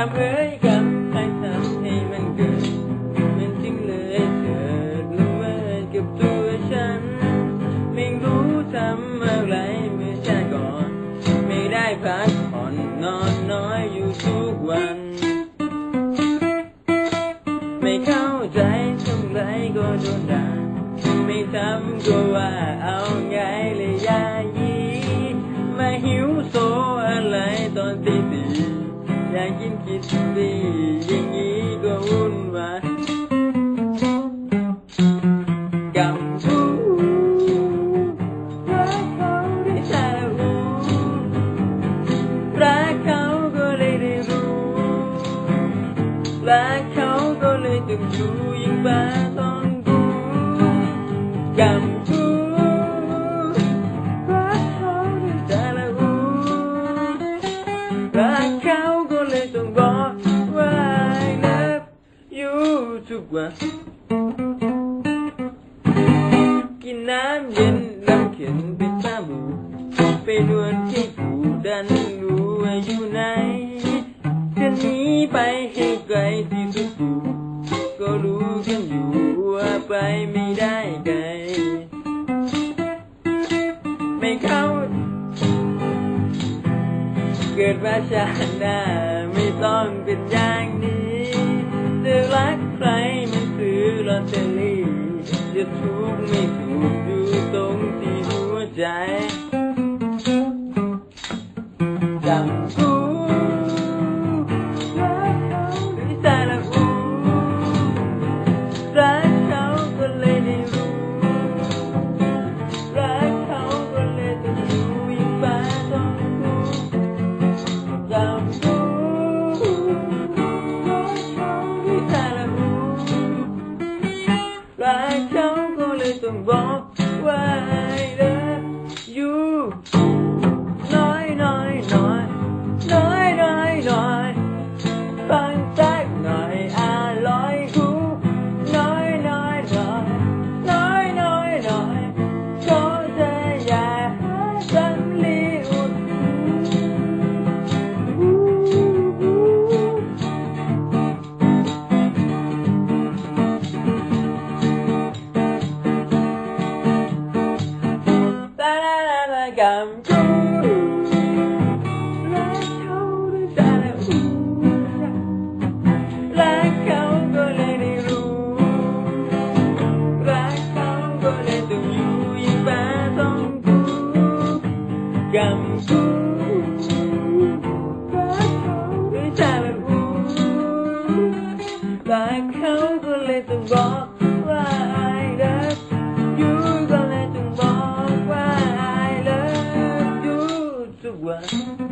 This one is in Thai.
กำเอ้ยกำใครทำให้มันเกิด มันจึงเลยเกิดละเมิดกับตัวฉัน ไม่รู้ทำอะไรเมื่อชาก่อน ไม่ได้พักผ่อนนอนน้อยอยู่ทุกวัน ไม่เข้าใจทำไรก็โดนด่าไม่ทำก็ว่าเอาไง อยากกินคิดดีอย่างนี้ก็วุ่นวายกำพูรักเขา วันกินน้ำเย็นน้ำเข็นไปตาบูไปนวดให้ผูดันรู้ว่าอยู่ไหนจะหนีไปให้ไกลที่สุดกูก็รู้กันอยู่ว่าไปไม่ได้ไกลไม่เข้า เกิดมาชาติหน้าไม่ต้องเป็นอย่างนี้ เตอรี่จะถูกไม่ถูกอยู่ตรงที่หัวใจจำ กรรมกูรักเขาด้วยใจและอู้รักเขาก็เลยได้รู้ รักเขาก็เลยต้องอยู่ยิ่งมาต้องกูกรรกูรักเขาด้วยใจรักเขาก็เลยต้องบอก the one.